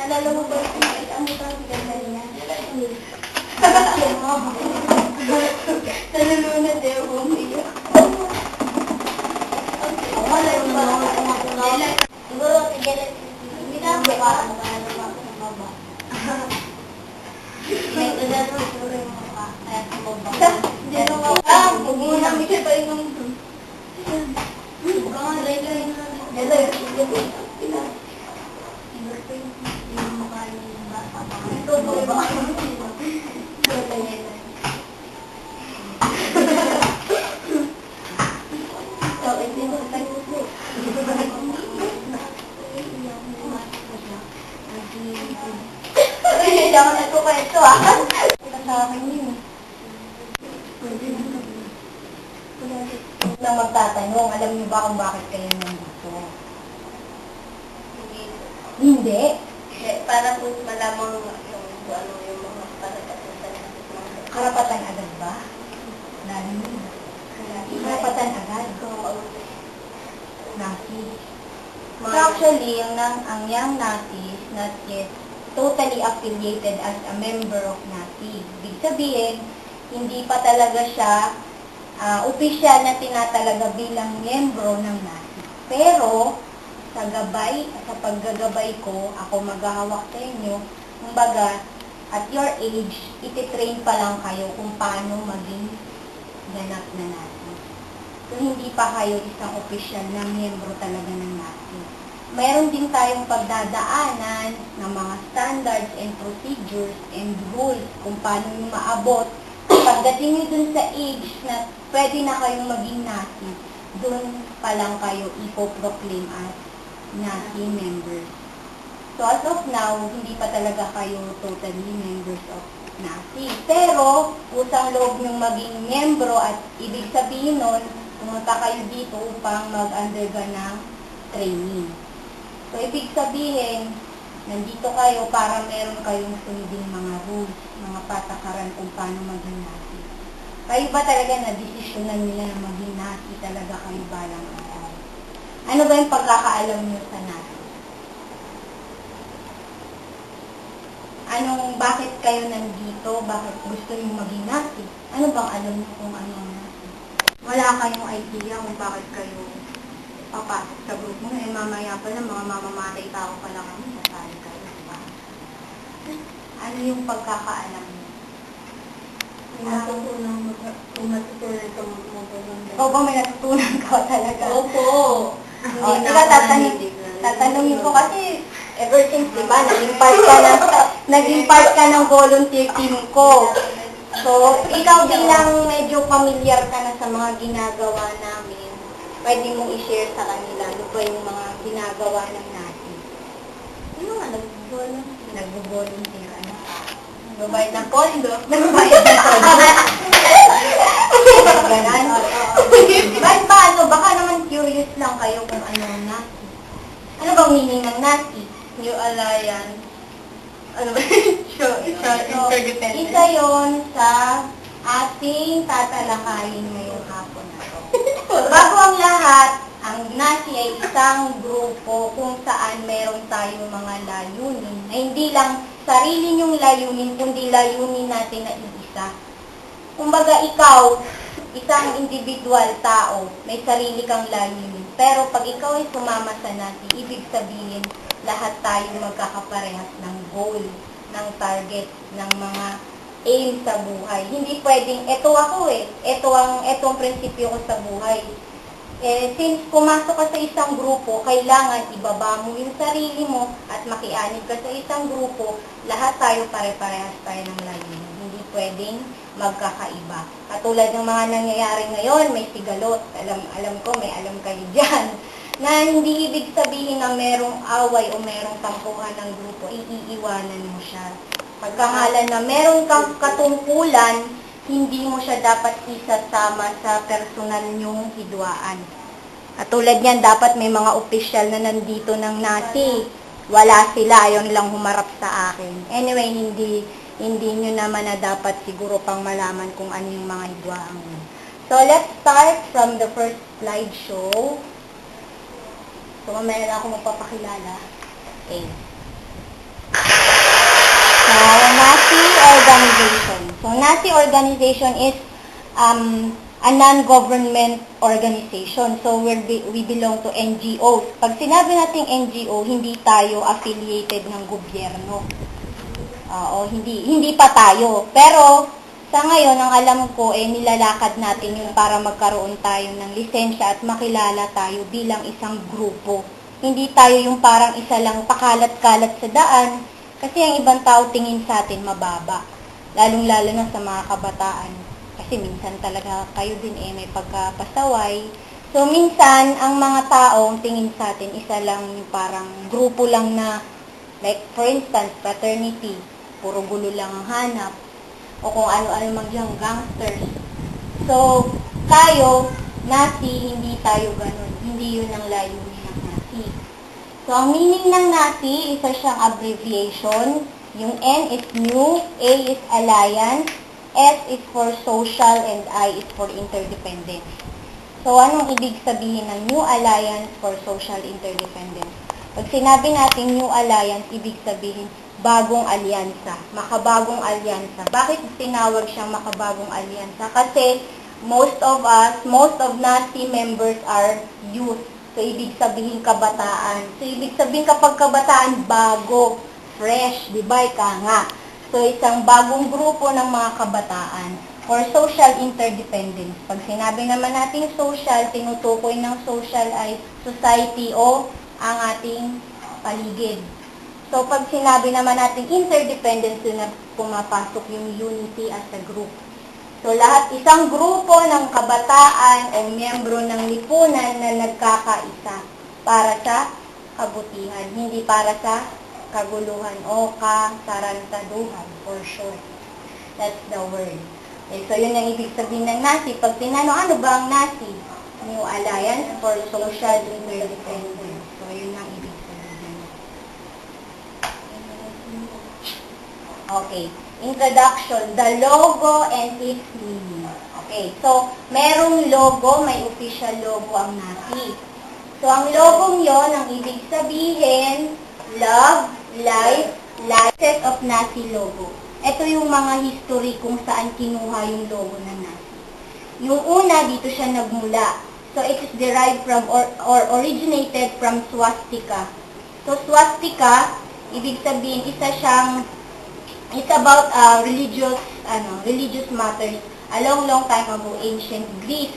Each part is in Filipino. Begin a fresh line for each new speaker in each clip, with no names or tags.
Nalala mo ba yung nakita mo sa ganyan niya? Nalulunod eh, umiyak. Wala yung ba? Siguro, tigil- hindi na ako ba? May ganda doon, siguro yung mukha. Kaya kumabang. Hindi na. Ah, pag-una, may siya pa yung Ah, later na. Siguro po yung yung mukha ng bata. Ito po yung mukha ng bata. Hindi. Hindi ako nagkukwento ah. Sa akin yun. Na magtatanong, alam niyo ba kung bakit kayo nandito? Hindi. Para po malamang yung ano yung mga karapatan Karapatan agad ba? Lalo yun. Karapatan agad. Nasi. So actually, yung nang, ang young Nasi is not yet totally affiliated as a member of Nasi. Ibig sabihin, hindi pa talaga siya ah, opisyal na tinatalaga bilang miyembro ng Nasi. Pero, sa gabay, sa paggagabay ko, ako maghahawak sa inyo, kumbaga, at your age, ititrain pa lang kayo kung paano maging ganap na natin. So, hindi pa kayo isang opisyal na miyembro talaga ng natin. Mayroon din tayong pagdadaanan ng mga standards and procedures and rules kung paano nyo maabot. Pagdating nyo dun sa age na pwede na kayong maging nasi, dun pa lang kayo ipoproclaim as nasi members. So as of now, hindi pa talaga kayo totally members of NASI. Pero, usang loob ng maging membro at ibig sabihin nun, pumunta kayo dito upang mag-undergo ng training. So, ibig sabihin, nandito kayo para meron kayong sunding mga rules, mga patakaran kung paano maging NASI. Kayo ba talaga na desisyonan nila na maging NASI talaga kayo balang araw? Ano ba yung pagkakaalam niyo sa NASI? Anong, bakit kayo nandito? Bakit gusto maging nasi? Ano bang alam niyo kung ano ang nasi? Wala kayong idea kung bakit kayo papasok sa group mo. Eh, mamaya pa lang, mga mamamatay tao pa lang kami, sasali kayo, diba? Ano yung pagkakaalam niyo?
Natutunan mo, kung natutunan ka mo
ba may natutunan ka talaga?
Opo.
Oh, diba, tatanong, tatanungin ko kasi ever since, di ba, naging part ka ng, naging part ka ng volunteer team ko. So, ikaw bilang medyo familiar ka na sa mga ginagawa namin, pwede mong i-share sa kanila ano ba yung mga ginagawa ng natin.
Ano nga, nag-volunteer?
Nagbo-volunteer, ano? Nagbabayad ng pondo. Nagbabayad ng pondo. Ganon. Ba't ba ano? Baka naman curious lang kayo kung ano ang nasi. Ano bang meaning ng nasi?
New Alliance. Ano ba? Show, show,
So, isa yon sa ating tatalakayin ngayong hapon na to. Bago ang lahat, ang NASI isang grupo kung saan meron tayong mga layunin na hindi lang sarili niyong layunin, kundi layunin natin na isa. Kumbaga ikaw, isang individual tao, may sarili kang layunin. Pero pag ikaw ay sumama sa NASI, ibig sabihin, lahat tayo magkakaparehas ng goal, ng target, ng mga aim sa buhay. Hindi pwedeng, eto ako eh, eto ang, eto prinsipyo ko sa buhay. Eh, since pumasok ka sa isang grupo, kailangan ibaba mo yung sarili mo at makianib ka sa isang grupo, lahat tayo pare-parehas tayo ng layunin. Hindi pwedeng magkakaiba. Katulad ng mga nangyayari ngayon, may sigalot. Alam, alam ko, may alam kayo dyan. na hindi ibig sabihin na merong away o merong tampuhan ng grupo, iiiwanan mo siya. Pagkangalan na meron katungkulan, hindi mo siya dapat isasama sa personal nyong hidwaan. At tulad niyan, dapat may mga opisyal na nandito ng nasi. Wala sila, ayaw nilang humarap sa akin. Anyway, hindi hindi nyo naman na dapat siguro pang malaman kung ano yung mga hidwaan. So, let's start from the first slideshow. So, mamaya na ako magpapakilala. Okay. So, NASI organization. So, NASI organization is um, a non-government organization. So, we're be- we belong to NGOs. Pag sinabi nating NGO, hindi tayo affiliated ng gobyerno. Oo, hindi hindi pa tayo. Pero sa ngayon, ang alam ko eh nilalakad natin yun para magkaroon tayo ng lisensya at makilala tayo bilang isang grupo. Hindi tayo yung parang isa lang pakalat-kalat sa daan kasi ang ibang tao tingin sa atin mababa. Lalong-lalo na sa mga kabataan. Kasi minsan talaga kayo din eh may pagkapasaway. So minsan ang mga tao ang tingin sa atin isa lang yung parang grupo lang na like for instance fraternity, puro gulo lang ang hanap o kung ano-ano mang yung gangsters. So, tayo, nasi, hindi tayo ganun. Hindi yun ang layunin ng nasi. So, ang meaning ng nasi, isa siyang abbreviation. Yung N is new, A is alliance, S is for social, and I is for interdependence. So, anong ibig sabihin ng New Alliance for Social Interdependence? Pag sinabi natin New Alliance, ibig sabihin bagong alyansa, makabagong alyansa. Bakit tinawag siyang makabagong alyansa? Kasi most of us, most of NASI members are youth. So, ibig sabihin kabataan. So, ibig sabihin kapag kabataan, bago, fresh, di ba? Ika nga. So, isang bagong grupo ng mga kabataan for social interdependence. Pag sinabi naman natin social, tinutukoy ng social ay society o ang ating paligid. So, pag sinabi naman natin interdependence, doon na pumapasok yung unity as a group. So, lahat, isang grupo ng kabataan o miyembro ng lipunan na nagkakaisa para sa kabutihan, hindi para sa kaguluhan o kasarantaduhan, for sure. That's the word. Okay, so, yun ang ibig sabihin ng NASI. Pag tinanong, ano ba ang NASI? New Alliance for Social Interdependence. So, yun ang ibig sabihin. Okay. Introduction. The logo and its meaning. Okay. So, merong logo, may official logo ang NASI. So, ang logong yon ang ibig sabihin, love, life, life of NASI logo. Ito yung mga history kung saan kinuha yung logo ng NASI. Yung una, dito siya nagmula. So, it is derived from or, or originated from swastika. So, swastika, ibig sabihin, isa siyang, it's about uh, religious, ano, religious matters a long, long time ago, ancient Greece.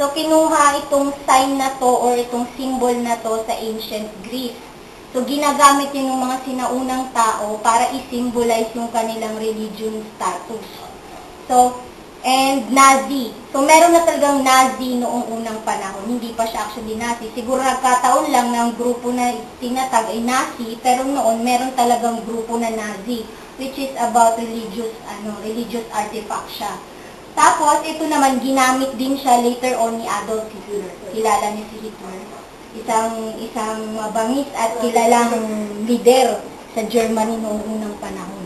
So, kinuha itong sign na to or itong symbol na to sa ancient Greece. So, ginagamit yun ng mga sinaunang tao para i-symbolize yung kanilang religion status. So, and Nazi. So, meron na talagang Nazi noong unang panahon. Hindi pa siya actually Nazi. Siguro nagkataon lang ng grupo na tinatag ay Nazi, pero noon meron talagang grupo na Nazi, which is about religious, ano, religious artifact siya. Tapos, ito naman, ginamit din siya later on ni Adolf Hitler. Kilala niyo si Hitler. Isang, isang mabangis at kilalang leader sa Germany noong unang panahon.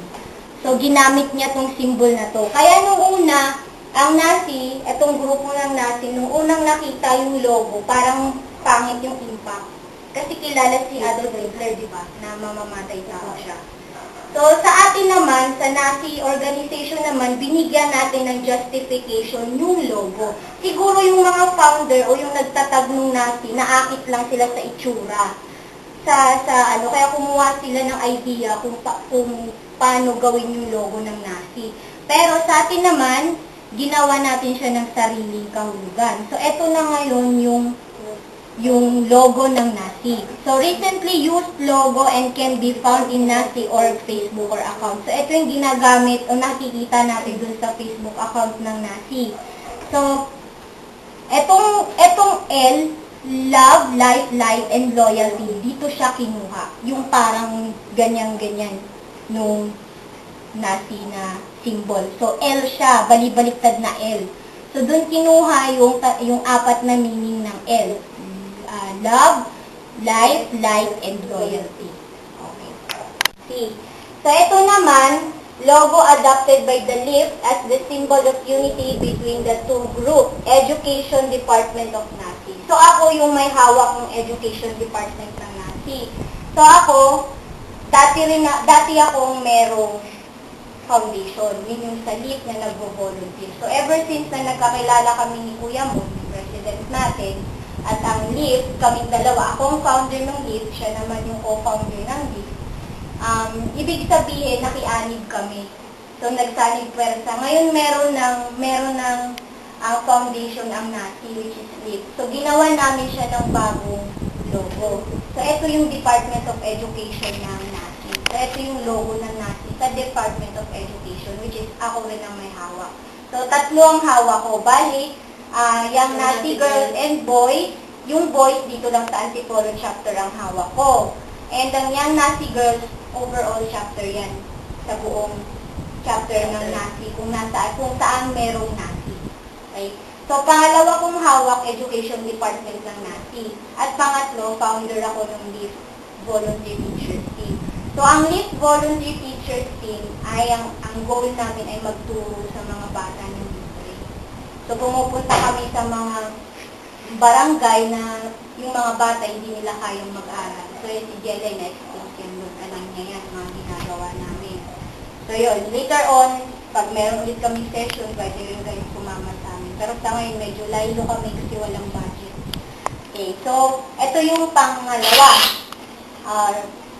So, ginamit niya tong symbol na to. Kaya nung una, ang Nazi, itong grupo ng Nazi, nung unang nakita yung logo, parang pangit yung impact. Kasi kilala si Adolf Hitler, di ba? Na mamamatay tao siya. Naman, sa Nazi organization naman, binigyan natin ng justification yung logo. Siguro yung mga founder o yung nagtatag ng Nazi, naakit lang sila sa itsura. Sa, sa ano, kaya kumuha sila ng idea kung, pa, kung paano gawin yung logo ng Nazi. Pero sa atin naman, ginawa natin siya ng sariling kahulugan. So, eto na ngayon yung yung logo ng NASI. So, recently used logo and can be found in NASI or Facebook or account. So, ito yung ginagamit o nakikita natin dun sa Facebook account ng NASI. So, etong, etong L, love, life, life, and loyalty. Dito siya kinuha. Yung parang ganyan-ganyan nung Nazi na symbol. So, L siya, balibaliktad na L. So, doon kinuha yung, yung apat na meaning ng L. Love, life, life, and loyalty. Okay. See. So, ito naman, logo adopted by the LIFT as the symbol of unity between the two groups, Education Department of NASI. So, ako yung may hawak ng Education Department ng NASI. So, ako, dati, rin na, dati akong merong foundation, yun yung sa LIFT na nagvo-volunteer. So, ever since na nagkakilala kami ni Kuya Mo, yung president natin, at ang LIFT, kaming dalawa, ako ang founder ng LIFT, siya naman yung co-founder ng LIFT, um, ibig sabihin, nakianib kami. So, nagsanib pwersa. Ngayon, meron ng, meron ng ang foundation ang NASI, which is LIFT. So, ginawa namin siya ng bagong logo. So, ito yung Department of Education ng NASI. So, ito yung logo ng NASI sa Department of Education, which is ako rin ang may hawak. So, tatlo ang hawak ko. Bali, ah yung NASI girls and boys, yung boys dito lang sa Antipolo chapter ang hawak ko. And ang yung NASI girls, overall chapter yan sa buong chapter ng NASI, kung, nasa, kung saan merong NASI. Okay? So, pangalawa kong hawak, Education Department ng NASI. At pangatlo, founder ako ng LIFT Volunteer Teachers Team. So, ang LIFT Volunteer Teachers Team ay ang, ang goal namin ay magturo sa mga bata. So, pumupunta kami sa mga barangay na yung mga bata hindi nila kayang mag-aral. So, yun si Jelay na expose yan doon. Alam niya yan, mga ginagawa namin. So, yun. Later on, pag meron ulit kami session, pwede rin kayong sumama sa amin. Pero sa ngayon, medyo laylo kami kasi walang budget. Okay, so, ito yung pangalawa. Ah,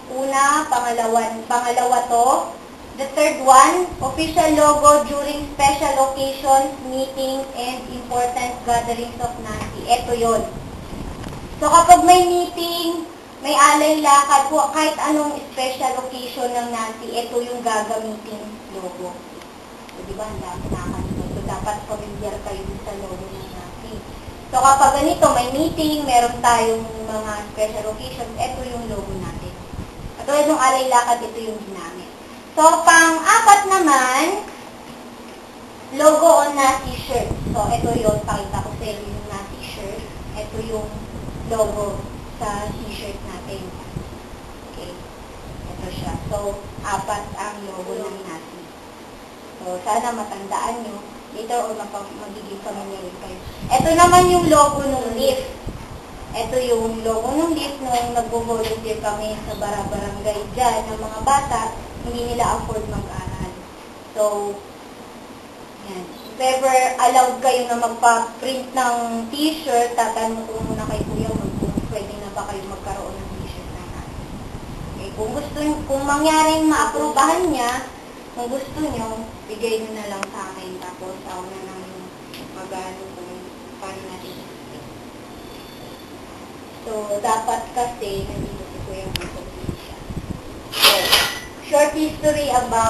una, pangalawan, pangalawa to. The third one, official logo during special occasions, meetings, and important gatherings of NASI. Ito yon. So kapag may meeting, may alay lakad, kahit anong special occasion ng NASI, ito yung gagamitin logo. So, di ba, ang dami. So, dapat familiar kayo sa logo ng NASI. So, kapag ganito, may meeting, meron tayong mga special occasions, ito yung logo natin. Katulad ng alay lakad, ito yung ginamit. So, pang-apat naman, logo on NASI shirt. So, ito yun, pakita ko sa yung NASI shirt. Ito yung logo sa t-shirt natin. Okay. Ito siya. So, apat ang logo ng NASI. So, sana matandaan nyo. Later on, magiging familiar kayo. Ito naman yung logo ng lift. Ito yung logo ng lift nung nagbo-volunteer kami sa bara-barangay dyan ng mga bata, hindi nila afford mag-aral. So, yan. If ever allowed kayo na magpa-print ng t-shirt, tatanong ko muna kay Kuya mo kung pwede na ba kayo magkaroon ng t-shirt na natin. Okay, kung gusto, kung mangyaring maaprubahan niya, kung gusto nyo, bigay nyo na lang sa akin. Tapos, ako na lang mag-ano kung paano natin. So, dapat kasi, nandito si Kuya sa siya. So, short history about